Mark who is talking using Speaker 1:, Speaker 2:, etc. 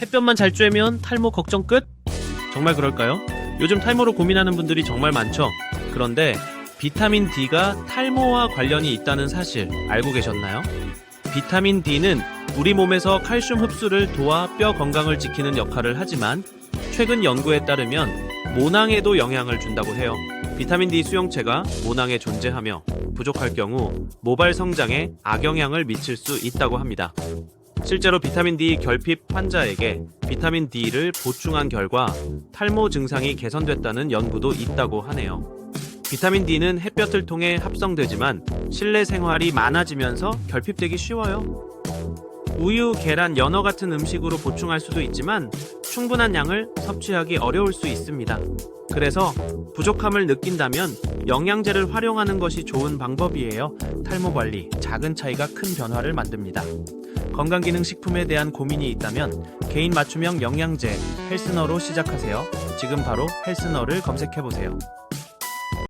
Speaker 1: 햇볕만 잘 쬐면 탈모 걱정 끝? 정말 그럴까요? 요즘 탈모로 고민하는 분들이 정말 많죠. 그런데 비타민 D가 탈모와 관련이 있다는 사실 알고 계셨나요? 비타민 D는 우리 몸에서 칼슘 흡수를 도와 뼈 건강을 지키는 역할을 하지만 최근 연구에 따르면 모낭에도 영향을 준다고 해요. 비타민 D 수용체가 모낭에 존재하며 부족할 경우 모발 성장에 악영향을 미칠 수 있다고 합니다. 실제로 비타민 D 결핍 환자에게 비타민 D를 보충한 결과 탈모 증상이 개선됐다는 연구도 있다고 하네요. 비타민 D는 햇볕을 통해 합성되지만 실내 생활이 많아지면서 결핍되기 쉬워요. 우유, 계란, 연어 같은 음식으로 보충할 수도 있지만 충분한 양을 섭취하기 어려울 수 있습니다. 그래서 부족함을 느낀다면 영양제를 활용하는 것이 좋은 방법이에요. 탈모 관리, 작은 차이가 큰 변화를 만듭니다. 건강기능식품에 대한 고민이 있다면 개인 맞춤형 영양제 헬스너로 시작하세요. 지금 바로 헬스너를 검색해보세요.